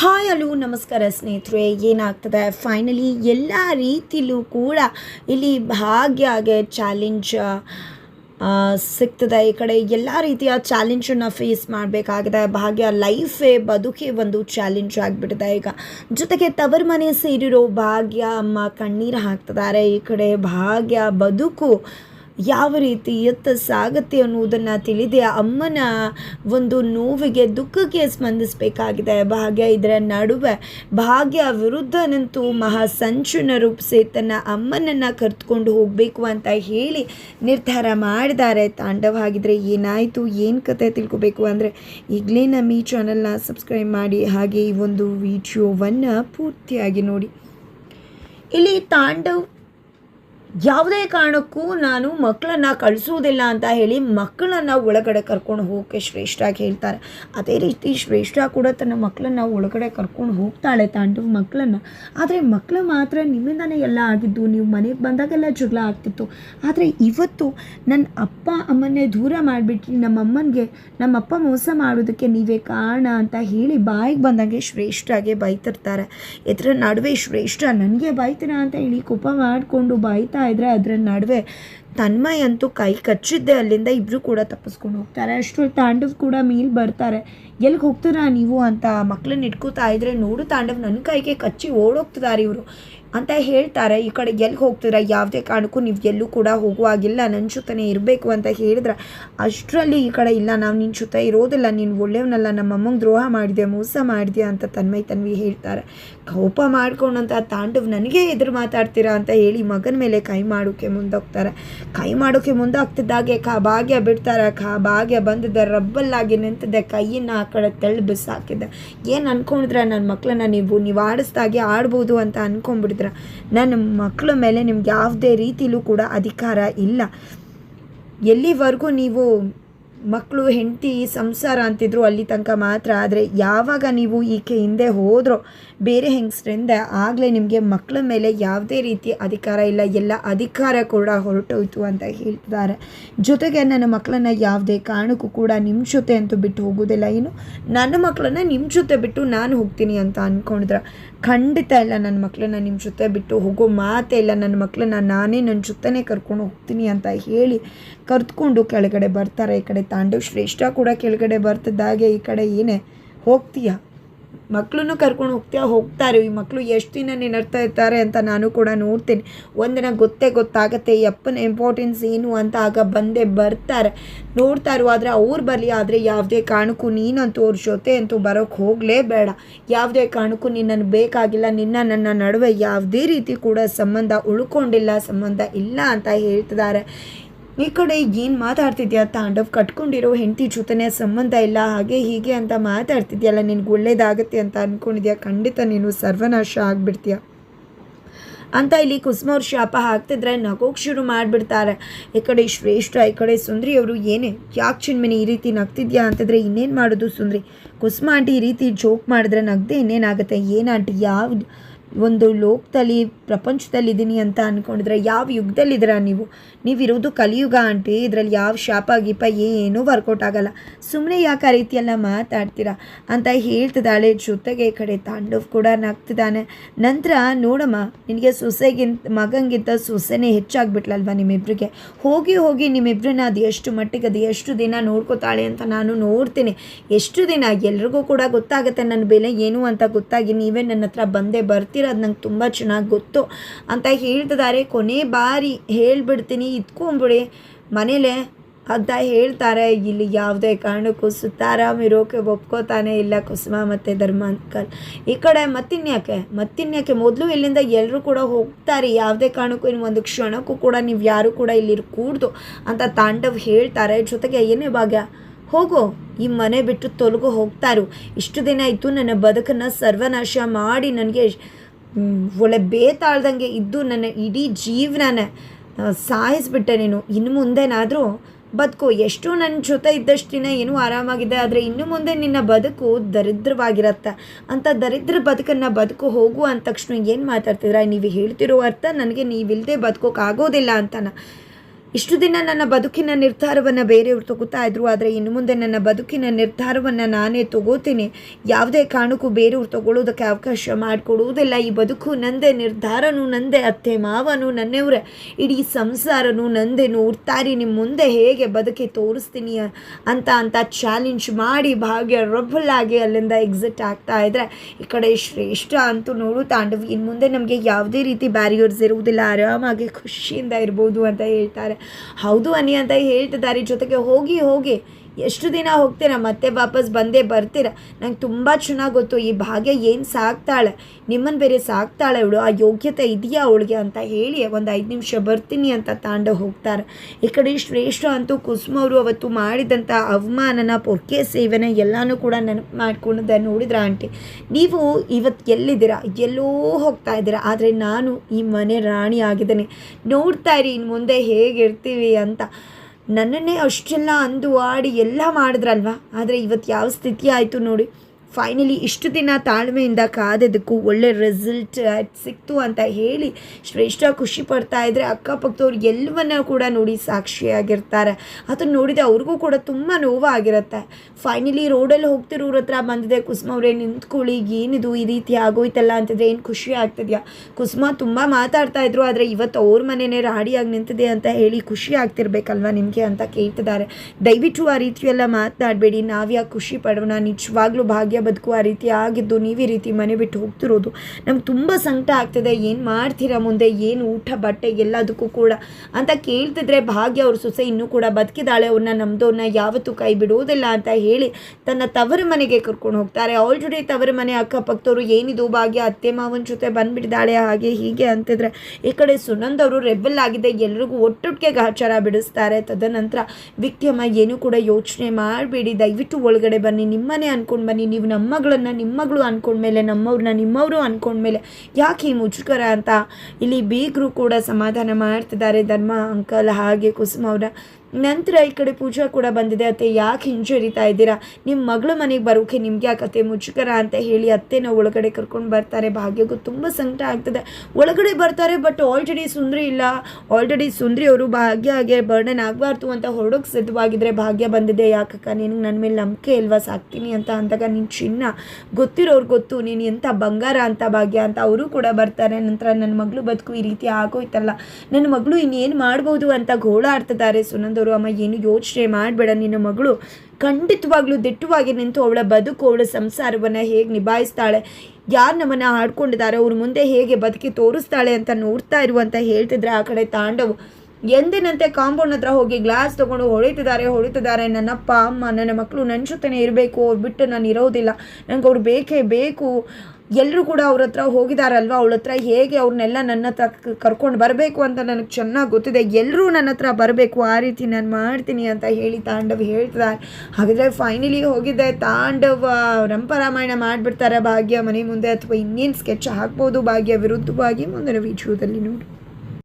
Hi ಅಲು, ನಮಸ್ಕಾರ ಸ್ನೇಹಿತರೆ, ಏನಾಗ್ತದೆ? ಫೈನಲಿ ಎಲ್ಲ ರೀತಿಲೂ ಕೂಡ ಇಲ್ಲಿ ಭಾಗ್ಯಗೆ ಚಾಲೆಂಜ್ ಸಿಗ್ತದೆ. ಈ ಕಡೆ ಎಲ್ಲ ರೀತಿಯ ಚಾಲೆಂಜನ್ನು ಫೇಸ್ ಮಾಡಬೇಕಾಗಿದೆ. ಭಾಗ್ಯ ಲೈಫೇ ಬದುಕೇ ಒಂದು ಚಾಲೆಂಜ್ ಆಗಿಬಿಟ್ಟಿದೆ ಈಗ. ಜೊತೆಗೆ ತವರು ಮನೆ ಸೇರಿರೋ ಭಾಗ್ಯ, ಅಮ್ಮ ಕಣ್ಣೀರು ಹಾಕ್ತಿದ್ದಾರೆ. ಈ ಕಡೆ ಭಾಗ್ಯ, ಬದುಕು ಯಾವ ರೀತಿ ಎತ್ತ ಸಾಗತ್ತೆ ಅನ್ನುವುದನ್ನು ತಿಳಿದೆ ಅಮ್ಮನ ಒಂದು ನೋವಿಗೆ, ದುಃಖಕ್ಕೆ ಸ್ಪಂದಿಸಬೇಕಾಗಿದೆ. ಭಾಗ್ಯ ಇದರ ನಡುವೆ ಭಾಗ್ಯ ವಿರುದ್ಧ ನಿಂತು ಮಹಾ ಸಂಚುನ ರೂಪಿಸಿ ತನ್ನ ಅಮ್ಮನನ್ನು ಕರೆದುಕೊಂಡು ಹೋಗಬೇಕು ಅಂತ ಹೇಳಿ ನಿರ್ಧಾರ ಮಾಡಿದ್ದಾರೆ. ತಾಂಡವ ಹಾಗಿದ್ರೆ ಏನಾಯಿತು? ಏನು ಕತೆ ತಿಳ್ಕೊಬೇಕು ಅಂದರೆ ಈಗಲೇ ನಮ್ಮ ಈ ಚಾನಲ್ನ ಸಬ್ಸ್ಕ್ರೈಬ್ ಮಾಡಿ, ಹಾಗೆ ಈ ಒಂದು ವಿಡಿಯೋವನ್ನು ಪೂರ್ತಿಯಾಗಿ ನೋಡಿ. ಇಲ್ಲಿ ತಾಂಡವ್ ಯಾವುದೇ ಕಾರಣಕ್ಕೂ ನಾನು ಮಕ್ಕಳನ್ನ ಕಳಿಸುವುದಿಲ್ಲ ಅಂತ ಹೇಳಿ ಮಕ್ಕಳನ್ನು ಒಳಗಡೆ ಕರ್ಕೊಂಡು ಹೋಗೋಕ್ಕೆ ಶ್ರೇಷ್ಠಾಗಿ ಹೇಳ್ತಾರೆ. ಅದೇ ರೀತಿ ಶ್ರೇಷ್ಠ ಕೂಡ ತನ್ನ ಮಕ್ಕಳನ್ನು ಒಳಗಡೆ ಕರ್ಕೊಂಡು ಹೋಗ್ತಾಳೆ ತಾಂಡು ಮಕ್ಕಳನ್ನು. ಆದರೆ ಮಕ್ಕಳು ಮಾತ್ರ ನಿಮ್ಮಿಂದನೇ ಎಲ್ಲ ಆಗಿದ್ದು, ನೀವು ಮನೆಗೆ ಬಂದಾಗೆಲ್ಲ ಜಗಳ ಆಗ್ತಿತ್ತು. ಆದರೆ ಇವತ್ತು ನನ್ನ ಅಪ್ಪ ಅಮ್ಮನ್ನೇ ದೂರ ಮಾಡಿಬಿಟ್ಟು ನಮ್ಮ ಅಪ್ಪ ಮೋಸ ಮಾಡೋದಕ್ಕೆ ನೀವೇ ಕಾರಣ ಅಂತ ಹೇಳಿ ಬಾಯಿಗೆ ಬಂದಂಗೆ ಶ್ರೇಷ್ಠಾಗೆ ಬೈತಿರ್ತಾರೆ. ಇದರ ನಡುವೆ ಶ್ರೇಷ್ಠ, ನನಗೆ ಬೈತೀರಾ? ಅಂತ ಹೇಳಿ ಕೋಪ ಮಾಡಿಕೊಂಡು ಬೈತಾ ಇದ್ರೆ ಅದರ ನಡುವೆ ತನ್ಮಯ್ ಅಂತೂ ಕೈ ಕಚ್ಚಿದ್ದೆ, ಅಲ್ಲಿಂದ ಇಬ್ಬರು ಕೂಡ ತಪ್ಪಿಸ್ಕೊಂಡು ಹೋಗ್ತಾರೆ. ಅಷ್ಟು ತಾಂಡವ್ ಕೂಡ ಮೇಲ್ ಬರ್ತಾರೆ. ಎಲ್ಲಿಗೆ ಹೋಗ್ತೀರಾ ನೀವು ಅಂತ ಮಕ್ಳನ್ನ ಇಟ್ಕೋತಾ ಇದ್ರೆ ನೋಡು ತಾಂಡವ್ ನನ್ನ ಕೈಗೆ ಕಚ್ಚಿ ಓಡೋಗ್ತಿದ್ದಾರೆ ಇವರು ಅಂತ ಹೇಳ್ತಾರೆ. ಈ ಕಡೆ ಎಲ್ಲಿಗೆ ಹೋಗ್ತೀರಾ? ಯಾವುದೇ ಕಾರಣಕ್ಕೂ ನೀವು ಎಲ್ಲೂ ಕೂಡ ಹೋಗುವಾಗಿಲ್ಲ ನನ್ನ ಜೊತೆನೇ ಇರಬೇಕು ಅಂತ ಹೇಳಿದ್ರೆ ಅಷ್ಟರಲ್ಲಿ ಈ ಕಡೆ ಇಲ್ಲ, ನಾವು ನಿನ್ನ ಜೊತೆ ಇರೋದಿಲ್ಲ, ನೀನು ಒಳ್ಳೆಯವನಲ್ಲ, ನಮ್ಮ ಅಮ್ಮಂಗೆ ದ್ರೋಹ ಮಾಡಿದೆ ಮೋಸ ಮಾಡಿದೆ ಅಂತ ತನ್ಮೈ ತನ್ವಿ ಹೇಳ್ತಾರೆ. ಕೋಪ ಮಾಡ್ಕೊಂಡಂತ ತಾಂಡವ್, ನನಗೆ ಎದುರು ಮಾತಾಡ್ತೀರಾ ಅಂತ ಹೇಳಿ ಮಗನ ಮೇಲೆ ಕೈ ಮಾಡೋಕ್ಕೆ ಮುಂದೋಗ್ತಾರೆ. ಕೈ ಮಾಡೋಕೆ ಮುಂದಾಗ್ತಿದ್ದಾಗೆ, ಕಾ ಭಾಗ್ಯ ಬಿಡ್ತಾರೆ, ಕಾ ಭಾಗ್ಯ ಬಂದಿದ್ದೆ ರಬ್ಬಲ್ಲಾಗಿ ನಿಂತಿದ್ದೆ ಕೈಯನ್ನು ಆ ಕಡೆ ತೆಳ್ಳು ಬಿಸಾಕಿದೆ. ಏನು ಅನ್ಕೊಂಡಿದ್ರೆ? ನನ್ನ ಮಕ್ಕಳನ್ನ ನೀವು ನೀವು ಆಡಿಸ್ದಾಗೆ ಆಡ್ಬೋದು ಅಂತ ಅನ್ಕೊಂಡ್ಬಿಟ್ಟಿದ್ರೆ ನನ್ನ ಮಕ್ಕಳ ಮೇಲೆ ನಿಮ್ಗೆ ಯಾವುದೇ ರೀತಿಲೂ ಕೂಡ ಅಧಿಕಾರ ಇಲ್ಲ. ಎಲ್ಲಿವರೆಗೂ ನೀವು ಮಕ್ಕಳು, ಹೆಂಡತಿ ಸಂಸಾರ ಅಂತಿದ್ರು ಅಲ್ಲಿ ತನಕ ಮಾತ್ರ. ಆದರೆ ಯಾವಾಗ ನೀವು ಈಕೆ ಹಿಂದೆ ಹೋದ್ರೋ, ಬೇರೆ ಹೆಂಗಸ್ರಿಂದ ಆಗಲೇ ನಿಮಗೆ ಮಕ್ಕಳ ಮೇಲೆ ಯಾವುದೇ ರೀತಿ ಅಧಿಕಾರ ಇಲ್ಲ, ಎಲ್ಲ ಅಧಿಕಾರ ಕೂಡ ಹೊರಟೋಯ್ತು ಅಂತ ಹೇಳ್ತಿದ್ದಾರೆ ಜೊತೆಗೆ ನನ್ನ ಮಕ್ಕಳನ್ನ ಯಾವುದೇ ಕಾರಣಕ್ಕೂ ಕೂಡ ನಿಮ್ಮ ಜೊತೆ ಅಂತೂ ಬಿಟ್ಟು ಹೋಗೋದಿಲ್ಲ ಏನು ನನ್ನ ಮಕ್ಕಳನ್ನ ನಿಮ್ಮ ಜೊತೆ ಬಿಟ್ಟು ನಾನು ಹೋಗ್ತೀನಿ ಅಂತ ಅಂದ್ಕೊಂಡಿದ್ರೆ ಖಂಡಿತ ಇಲ್ಲ ನನ್ನ ಮಕ್ಕಳನ್ನ ನಿಮ್ಮ ಜೊತೆ ಬಿಟ್ಟು ಹೋಗೋ ಮಾತೇ ಇಲ್ಲ. ನನ್ನ ಮಕ್ಕಳನ್ನ ನಾನೇ ನನ್ನ ಜೊತೆನೇ ಕರ್ಕೊಂಡು ಹೋಗ್ತೀನಿ ಅಂತ ಹೇಳಿ ಕರೆದುಕೊಂಡು ಕೆಳಗಡೆ ಬರ್ತಾರೆ. ಈ ಕಡೆ ತಾಂಡವ್ ಶ್ರೇಷ್ಠ ಕೂಡ ಕೆಳಗಡೆ ಬರ್ತಿದ್ದಾಗೆ. ಈ ಕಡೆ ಏನೇ ಹೋಗ್ತೀಯಾ? ಮಕ್ಕಳನ್ನು ಕರ್ಕೊಂಡು ಹೋಗ್ತಾ ಹೋಗ್ತಾರೆ ಈ ಮಕ್ಕಳು ಎಷ್ಟು ದಿನ ನಿನ್ನರ್ತಾ ಇರ್ತಾರೆ ಅಂತ ನಾನು ಕೂಡ ನೋಡ್ತೀನಿ. ಒಂದಿನ ಗೊತ್ತೇ ಗೊತ್ತಾಗತ್ತೆ, ಈ ಅಪ್ಪನ ಇಂಪಾರ್ಟೆನ್ಸ್ ಏನು ಅಂತ ಆಗ ಬಂದೇ ಬರ್ತಾರೆ. ನೋಡ್ತಾರೋ ಆದರೆ ಅವ್ರು ಬರಲಿ ಆದರೆ ಯಾವುದೇ ಕಾರಣಕ್ಕೂ ನೀನಂತೂ ಅವ್ರ ಜೊತೆ ಅಂತೂ ಬರೋಕ್ಕೆ ಹೋಗಲೇಬೇಡ. ಯಾವುದೇ ಕಾರಣಕ್ಕೂ ನಿನ್ನನ್ನು ಬೇಕಾಗಿಲ್ಲ, ನಿನ್ನ ನನ್ನ ನಡುವೆ ಯಾವುದೇ ರೀತಿ ಕೂಡ ಸಂಬಂಧ ಉಳ್ಕೊಂಡಿಲ್ಲ, ಸಂಬಂಧ ಇಲ್ಲ ಅಂತ ಹೇಳ್ತಿದ್ದಾರೆ. ಈ ಕಡೆ ಏನು ಮಾತಾಡ್ತಿದ್ಯಾ? ತಾಂಡವ್ ಕಟ್ಕೊಂಡಿರೋ ಹೆಂಡತಿ ಜೊತೆನೇ ಸಂಬಂಧ ಇಲ್ಲ. ಹಾಗೆ ಹೀಗೆ ಅಂತ ಮಾತಾಡ್ತಿದ್ಯಲ್ಲ, ನಿನ್ಗೆ ಒಳ್ಳೇದಾಗುತ್ತೆ ಅಂತ ಅಂದ್ಕೊಂಡಿದ್ಯಾ ಖಂಡಿತ ನೀನು ಸರ್ವನಾಶ ಆಗಿಬಿಡ್ತೀಯ. ಅಂತ ಇಲ್ಲಿ ಕುಸುಮವ್ರು ಶಾಪ ಹಾಕ್ತಿದ್ರೆ ನಗೋಕ್ ಶುರು ಮಾಡಿಬಿಡ್ತಾರೆ. ಈ ಕಡೆ ಶ್ರೇಷ್ಠ, ಈ ಕಡೆ ಸುಂದ್ರಿ ಅವರು ಏನೇ, ಯಾಕೆ ಚಿನ್ಮನೆ ಈ ರೀತಿ ನಗ್ತಿದ್ಯಾ ಅಂತಂದರೆ ಇನ್ನೇನು ಮಾಡೋದು ಸುಂದ್ರಿ? ಕುಸುಮ ಆಂಟಿ ಈ ರೀತಿ ಜೋಕ್ ಮಾಡಿದ್ರೆ ನಗದೆ ಇನ್ನೇನಾಗುತ್ತೆ? ಏನು ಆಂಟಿ ಯಾವ ಒಂದು ಲೋಕದಲ್ಲಿ, ಪ್ರಪಂಚದಲ್ಲಿದ್ದೀನಿ ಅಂತ ಅಂದ್ಕೊಂಡಿದ್ರೆ ಯಾವ ಯುಗದಲ್ಲಿದ್ದೀರಾ ನೀವು? ನೀವಿರೋದು ಕಲಿಯುಗ ಆಂಟಿ, ಇದರಲ್ಲಿ ಯಾವ ಶಾಪ ಗೀಪ ಏನೂ ವರ್ಕೌಟ್ ಆಗಲ್ಲ. ಸುಮ್ಮನೆ ಯಾಕೆ ಆ ರೀತಿಯೆಲ್ಲ ಮಾತಾಡ್ತೀರಾ? ಅಂತ ಹೇಳ್ತಿದ್ದಾಳೆ ಜೊತೆಗೆ ಕಡೆ ತಾಂಡವ್ ಕೂಡ ನಗ್ತಿದ್ದಾನೆ. ನಂತರ, ನೋಡಮ್ಮ, ನಿನಗೆ ಸೊಸೆಗಿಂತ, ಮಗಂಗಿಂತ ಸೊಸೆನೇ ಹೆಚ್ಚಾಗ್ಬಿಟ್ಲಲ್ವ ನಿಮ್ಮಿಬ್ರಿಗೆ? ಹೋಗಿ ಹೋಗಿ ನಿಮ್ಮಿಬ್ರನ್ನ ಅದು ಎಷ್ಟು ಮಟ್ಟಿಗೆ, ಅದು ಎಷ್ಟು ದಿನ ನೋಡ್ಕೋತಾಳೆ ಅಂತ ನಾನು ನೋಡ್ತೀನಿ. ಎಷ್ಟು ದಿನ? ಎಲ್ರಿಗೂ ಕೂಡ ಗೊತ್ತಾಗುತ್ತೆ ನನ್ನ ಬೆಲೆ ಏನು ಅಂತ ಗೊತ್ತಾಗಿ ನೀವೇ ನನ್ನ ಹತ್ರ ಬಂದೇ ಬರ್ತೀರ? ಅದು ನಂಗೆ ತುಂಬ ಚೆನ್ನಾಗಿ ಗೊತ್ತು. ಅಂತ ಹೇಳ್ತಿದ್ದಾರೆ. ಕೊನೆ ಬಾರಿ ಹೇಳ್ಬಿಡ್ತೀನಿ. ಇದ್ಕೊಂಬಿಡಿ. ಮನೇಲೆ ಅಂತ ಹೇಳ್ತಾರೆ. ಇಲ್ಲಿ ಯಾವುದೇ ಕಾರಣಕ್ಕೂ ಸುತ್ತಾರಾಮ್ ಇರೋಕೆ ಒಪ್ಕೋತಾನೆ ಇಲ್ಲ ಕುಸುಮ ಮತ್ತು ಧರ್ಮ ಅಂಕಲ್ ಈ ಕಡೆ ಮತ್ತಿನ್ಯಾಕೆ? ಮತ್ತಿನ್ಯಾಕೆ? ಮೊದಲು ಇಲ್ಲಿಂದ ಎಲ್ಲರೂ ಕೂಡ ಹೋಗ್ತಾರೆ. ಯಾವುದೇ ಕಾರಣಕ್ಕೂ ಇನ್ನು ಒಂದು ಕ್ಷಣಕ್ಕೂ ಕೂಡ ನೀವು ಯಾರು ಕೂಡ ಇಲ್ಲಿ ಕೂಡ್ದು ಅಂತ ತಾಂಡವ್ ಹೇಳ್ತಾರೆ. ಜೊತೆಗೆ ಏನೇ ಭಾಗ್ಯ? ಹೋಗೋ. ಈ ಮನೆ ಬಿಟ್ಟು ತೊಲಗು ಹೋಗ್ತಾರು. ಇಷ್ಟು ದಿನ ಆಯಿತು ನನ್ನ ಬದುಕನ್ನು ಸರ್ವನಾಶ ಮಾಡಿ. ನನಗೆ ಒಳ್ಳೆ ಬೇತಾಳ್ದಂಗೆ ಇದ್ದು ನನ್ನ ಇಡೀ ಜೀವನನ ಸಾಯಿಸ್ಬಿಟ್ಟೆ ನೀನು. ಇನ್ನು ಮುಂದೆನಾದರೂ ಬದುಕು. ಎಷ್ಟು ನನ್ನ ಜೊತೆ ಇದ್ದಷ್ಟು ದಿನ ಏನೂ ಆರಾಮಾಗಿದೆ, ಆದರೆ ಇನ್ನು ಮುಂದೆ ನಿನ್ನ ಬದುಕು ದರಿದ್ರವಾಗಿರತ್ತೆ. ಅಂತ ದರಿದ್ರ ಬದುಕನ್ನು ಬದುಕು ಹೋಗು ಅಂದ ತಕ್ಷಣ ಏನು ಮಾತಾಡ್ತಿದ್ರ? ನೀವು ಹೇಳ್ತಿರೋ ಅರ್ಥ ನನಗೆ ನೀವಿಲ್ಲದೆ ಬದುಕೋಕ್ಕಾಗೋದಿಲ್ಲ ಅಂತನ. ಇಷ್ಟು ದಿನ ನನ್ನ ಬದುಕಿನ ನಿರ್ಧಾರವನ್ನು ಬೇರೆಯವರು ತಗೋತಾ ಇದ್ರು, ಆದರೆ ಇನ್ನು ಮುಂದೆ ನನ್ನ ಬದುಕಿನ ನಿರ್ಧಾರವನ್ನು ನಾನೇ ತಗೋತೀನಿ. ಯಾವುದೇ ಕಾರಣಕ್ಕೂ ಬೇರೆಯವ್ರು ತಗೊಳ್ಳೋದಕ್ಕೆ ಅವಕಾಶ ಮಾಡಿಕೊಡುವುದಿಲ್ಲ. ಈ ಬದುಕು ನಂದೇ, ನಿರ್ಧಾರನೂ ನಂದೇ, ಅತ್ತೆ ಮಾವನು ನನ್ನವರೇ. ಇಡೀ ಸಂಸಾರನು ನಂದೇ. ನೋಡ್ತಾರಿ ನಿಮ್ಮ ಮುಂದೆ ಹೇಗೆ ಬದುಕಿ ತೋರಿಸ್ತೀನಿ ಅಂತ ಅಂತ ಚಾಲೆಂಜ್ ಮಾಡಿ ಭಾಗ್ಯ ರಬ್ಬಲ್ಲಾಗಿ ಅಲ್ಲಿಂದ ಎಕ್ಸಿಟ್ ಆಗ್ತಾ ಇದ್ರೆ, ಈ ಕಡೆ ಶ್ರೇಷ್ಠ ಅಂತೂ ನೋಡು ತಾಂಡವ್. ಇನ್ನು ಮುಂದೆ ನಮಗೆ ಯಾವುದೇ ರೀತಿ ಬ್ಯಾರಿಯರ್ಸ್ ಇರುವುದಿಲ್ಲ. ಆರಾಮಾಗಿ ಖುಷಿಯಿಂದ ಇರ್ಬೋದು ಅಂತ ಹೇಳ್ತಾರೆ. ಹೌದು ಅನಿ ಅಂತ ಹೇಳ್ತಿದ್ದಾರೆ. ಜೊತೆಗೆ ಹೋಗಿ ಹೋಗಿ ಎಷ್ಟು ದಿನ ಹೋಗ್ತೀರಾ? ಮತ್ತೆ ವಾಪಸ್ ಬಂದೇ ಬರ್ತೀರಾ? ನಂಗೆ ತುಂಬ ಚೆನ್ನಾಗಿ ಗೊತ್ತು. ಈ ಭಾಗ್ಯ ಏನು ಸಾಕ್ತಾಳೆ? ನಿಮ್ಮನ್ನು ಬೇರೆ ಸಾಕ್ತಾಳೆ ಇವಳು. ಆ ಯೋಗ್ಯತೆ ಇದೆಯಾ ಅವಳಿಗೆ ಅಂತ ಹೇಳಿ ಒಂದು ಐದು ನಿಮಿಷ ಬರ್ತೀನಿ ಅಂತ ತಾಂಡ ಹೋಗ್ತಾರೆ. ಈ ಕಡೆ ಶ್ರೇಷ್ಠ ಅಂತೂ ಕುಸುಮ ಅವರು ಅವತ್ತು ಮಾಡಿದಂಥ ಅವಮಾನನ, ಪೊಕ್ಕೆ ಸೇವನೆ ಎಲ್ಲನೂ ಕೂಡ ನೆನಪು ಮಾಡ್ಕೊಂಡಿದ್ದೆ ನೋಡಿದ್ರ ಆಂಟಿ? ನೀವು ಇವತ್ತು ಎಲ್ಲಿದ್ದೀರಾ? ಎಲ್ಲೋ ಹೋಗ್ತಾ ಇದ್ದೀರಾ? ಆದರೆ ನಾನು ಈ ಮನೆ ರಾಣಿ ಆಗಿದ್ದೇನೆ. ನೋಡ್ತಾ ಇರಿ ಇನ್ನು ಮುಂದೆ ಹೇಗಿರ್ತೀವಿ ಅಂತ. ನನ್ನನ್ನೇ ಅಷ್ಟೆಲ್ಲ ಅಂದು ಆಡಿ ಎಲ್ಲ ಮಾಡಿದ್ರಲ್ವ? ಆದರೆ ಇವತ್ತು ಯಾವ ಸ್ಥಿತಿ ಆಯಿತು ನೋಡಿ. ಫೈನಲಿ ಇಷ್ಟು ದಿನ ತಾಳ್ಮೆಯಿಂದ ಕಾದದಕ್ಕೂ ಒಳ್ಳೆ ರಿಸಲ್ಟ್ ಸಿಕ್ತು ಅಂತ ಹೇಳಿ ಶ್ರೇಷ್ಠ ಖುಷಿ ಪಡ್ತಾ ಇದ್ದರೆ ಅಕ್ಕಪಕ್ಕದವ್ರು ಎಲ್ಲವನ್ನ ಕೂಡ ನೋಡಿ ಸಾಕ್ಷಿಯಾಗಿರ್ತಾರೆ. ಅದನ್ನು ನೋಡಿದರೆ ಅವ್ರಿಗೂ ಕೂಡ ತುಂಬ ನೋವಾಗಿರುತ್ತೆ. ಫೈನಲಿ ರೋಡಲ್ಲಿ ಹೋಗ್ತಿರೋರ ಹತ್ರ ಬಂದಿದೆ, ಕುಸುಮ ಅವರೇ, ನಿಂತ್ಕೊಳ್ಳಿ, ಏನಿದು ಈ ರೀತಿ ಆಗೋಯ್ತಲ್ಲ? ಅಂತಂದರೆ, ಏನು ಖುಷಿ ಆಗ್ತಿದೆಯಾ? ಕುಸುಮ ತುಂಬ ಮಾತಾಡ್ತಾ ಇದ್ರು, ಆದರೆ ಇವತ್ತು ಅವ್ರ ಮನೆಯೇ ರಾಡಿಯಾಗಿ ನಿಂತಿದೆ ಅಂತ ಹೇಳಿ ಖುಷಿ ಆಗ್ತಿರ್ಬೇಕಲ್ವ ನಿಮಗೆ ಅಂತ ಕೇಳ್ತಿದ್ದಾರೆ. ದಯವಿಟ್ಟು ಆ ರೀತಿಯೆಲ್ಲ ಮಾತನಾಡಬೇಡಿ. ನಾವ್ಯಾಕೆ ಖುಷಿ ಪಡೋಣ? ನಿಜವಾಗ್ಲೂ ಭಾಗ್ಯ ಬದುಕು ಆ ರೀತಿ ಆಗಿದ್ದು ನೀವು ಈ ರೀತಿ ಮನೆ ಬಿಟ್ಟು ಹೋಗ್ತಿರೋದು. ನಮ್ಗೆ ತುಂಬ ಸಂಕಟ ಆಗ್ತಿದೆ. ಏನು ಮಾಡ್ತೀರಾ ಮುಂದೆ? ಏನು ಊಟ, ಬಟ್ಟೆ ಎಲ್ಲದಕ್ಕೂ ಕೂಡ? ಅಂತ ಕೇಳ್ತಿದ್ರೆ ಭಾಗ್ಯ ಅವ್ರ ಸೊಸೆ ಇನ್ನೂ ಕೂಡ ಬದುಕಿದಾಳೆ ಅವ್ರನ್ನ ನಮ್ಮದವ್ರನ್ನ ಯಾವತ್ತೂ ಕೈ ಬಿಡೋದಿಲ್ಲ ಅಂತ ಹೇಳಿ ತನ್ನ ತವರ ಮನೆಗೆ ಕರ್ಕೊಂಡು ಹೋಗ್ತಾರೆ. ಆಲ್ರೆಡಿ ತವರ ಮನೆ ಅಕ್ಕಪಕ್ಕದವರು ಏನಿದು? ಭಾಗ್ಯ ಅತ್ತೆ ಮಾವನ ಜೊತೆ ಬಂದ್ಬಿಟ್ಟಿದ್ದಾಳೆ. ಹಾಗೆ ಹೀಗೆ ಅಂತಿದ್ರೆ ಈ ಕಡೆ ಸುನಂದ್ ಅವರು ರೆಬಲ್ ಆಗಿದೆ ಎಲ್ರಿಗೂ ಒಟ್ಟೊಟ್ಟಿಗೆ ಗಾಚಾರ ಬಿಡಿಸ್ತಾರೆ. ತದನಂತರ ವಿಕ್ಟಿಯಮ್ಮ ಏನು ಕೂಡ ಯೋಚನೆ ಮಾಡಬೇಡಿ. ದಯವಿಟ್ಟು ಒಳಗಡೆ ಬನ್ನಿ. ನಿಮ್ಮನೆ ಅನ್ಕೊಂಡು ಬನ್ನಿ. ನೀವು ನಮ್ಮ ನಿಮ್ಮಗಳು ನಿಮ್ಮ ಮಗಳು ಅನ್ಕೊಂಡ್ಮೇಲೆ, ನಮ್ಮವ್ರನ್ನ ನಿಮ್ಮವರು ಅನ್ಕೊಂಡ್ಮೇಲೆ ಯಾಕೆ ಈ ಮುಜುಗರ ಅಂತ ಇಲ್ಲಿ ಬೀಗರು ಕೂಡ ಸಮಾಧಾನ ಮಾಡ್ತಿದ್ದಾರೆ. ಧರ್ಮ, ಅಂಕಲ್ ಹಾಗೆ ಕುಸುಮ ಅವರ ನಂತರ ಈ ಕಡೆ ಪೂಜಾ ಕೂಡ ಬಂದಿದೆ. ಅತ್ತೆ, ಯಾಕೆ ಹಿಂಜರಿತಾ ಇದ್ದೀರಾ? ನಿಮ್ಮ ಮಗಳು ಮನೆಗೆ ಬರೋಕೆ ನಿಮ್ಗೆ ಯಾಕೆ ಅತ್ತೆ ಮುಜುಗರ ಅಂತ ಹೇಳಿ ಅತ್ತೆನ ಒಳಗಡೆ ಕರ್ಕೊಂಡು ಬರ್ತಾರೆ. ಭಾಗ್ಯಗೂ ತುಂಬ ಸಂಕಟ ಆಗ್ತದೆ. ಒಳಗಡೆ ಬರ್ತಾರೆ ಬಟ್ ಆಲ್ರೆಡಿ ಸುಂದ್ರಿ ಇಲ್ಲ. ಆಲ್ರೆಡಿ ಸುಂದ್ರಿ ಅವರು ಭಾಗ್ಯ ಹಾಗೆ ಬರ್ಡನ್ ಆಗಬಾರ್ದು ಅಂತ ಹೊರಡೋಕೆ ಸಿದ್ಧವಾಗಿದ್ದರೆ ಭಾಗ್ಯ ಬಂದಿದೆ. ಯಾಕಕ್ಕ ನಿನಗೆ ನನ್ನ ಮೇಲೆ ನಂಬಿಕೆ ಇಲ್ವಾ? ಸಾಕ್ತೀನಿ ಅಂತ ಅಂದಾಗ ನಿನ್ನ ಚಿನ್ನ ಗೊತ್ತಿರೋರು ಗೊತ್ತು. ನೀನು ಎಂಥ ಬಂಗಾರ ಅಂತ ಭಾಗ್ಯ ಅಂತ ಅವರು ಕೂಡ ಬರ್ತಾರೆ. ನಂತರ ನನ್ನ ಮಗಳು ಬದುಕು ಈ ರೀತಿ ಆಗೋಯ್ತಲ್ಲ. ನನ್ನ ಮಗಳು ಇನ್ನೇನು ಮಾಡ್ಬೋದು ಅಂತ ಗೋಳಾಡ್ತಿದ್ದಾರೆ ಸುನಂದವರು ಅಮ್ಮ, ಏನು ಯೋಚನೆ ಮಾಡಬೇಡ ನಿನ್ನ ಮಗಳು. ಖಂಡಿತವಾಗ್ಲೂ ದಿಟ್ಟವಾಗಿ ನಿಂತು ಅವಳ ಬದುಕು, ಅವಳ ಸಂಸಾರವನ್ನು ಹೇಗೆ ನಿಭಾಯಿಸ್ತಾಳೆ, ಯಾರು ನಮ್ಮನ್ನು ಆಡ್ಕೊಂಡಿದ್ದಾರೆ ಅವ್ರ ಮುಂದೆ ಹೇಗೆ ಬದುಕಿ ತೋರಿಸ್ತಾಳೆ ಅಂತ ನೋಡ್ತಾ ಇರುವಂತ ಹೇಳ್ತಿದ್ರೆ ಆ ಕಡೆ ತಾಂಡವು. ಎಂದಿನಂತೆ ಕಾಂಪೌಂಡ್ ಹತ್ರ ಹೋಗಿ ಗ್ಲಾಸ್ ತೊಗೊಂಡು ಹೊಳಿತಿದ್ದಾರೆ ಹೊಳಿತಿದ್ದಾರೆ ನನ್ನಪ್ಪ, ಅಮ್ಮ, ನನ್ನ ಮಕ್ಕಳು ನನ್ನ ಜೊತೆನೇ ಇರಬೇಕು, ಅವ್ರು ಬಿಟ್ಟು ನಾನು ಇರೋದಿಲ್ಲ. ನನಗೆ ಅವ್ರು ಬೇಕೇ ಬೇಕು. ಎಲ್ಲರೂ ಕೂಡ ಅವ್ರ ಹತ್ರ ಹೋಗಿದಾರಲ್ವ? ಅವಳ ಹತ್ರ ಹೇಗೆ ಅವ್ರನ್ನೆಲ್ಲ ನನ್ನ ಹತ್ರ ಕರ್ಕೊಂಡು ಬರಬೇಕು ಅಂತ ನನಗೆ ಚೆನ್ನಾಗಿ ಗೊತ್ತಿದೆ. ಎಲ್ಲರೂ ನನ್ನ ಹತ್ರ ಬರಬೇಕು, ಆ ರೀತಿ ನಾನು ಮಾಡ್ತೀನಿ ಅಂತ ಹೇಳಿ ತಾಂಡವ್ ಹೇಳ್ತಿದ್ದಾರೆ ಹಾಗಿದ್ರೆ ಫೈನಲಿ ಹೋಗಿದ್ದೆ. ತಾಂಡವ ರಂಪರಾಮಾಯಣ ಮಾಡಿಬಿಡ್ತಾರೆ ಭಾಗ್ಯ ಮನೆ ಮುಂದೆ ಅಥವಾ ಇನ್ನೇನು ಸ್ಕೆಚ್ ಹಾಕ್ಬೋದು ಭಾಗ್ಯ ವಿರುದ್ಧವಾಗಿ ಮುಂದಿನ ವಿಡಿಯೋದಲ್ಲಿ ನೋಡಿ.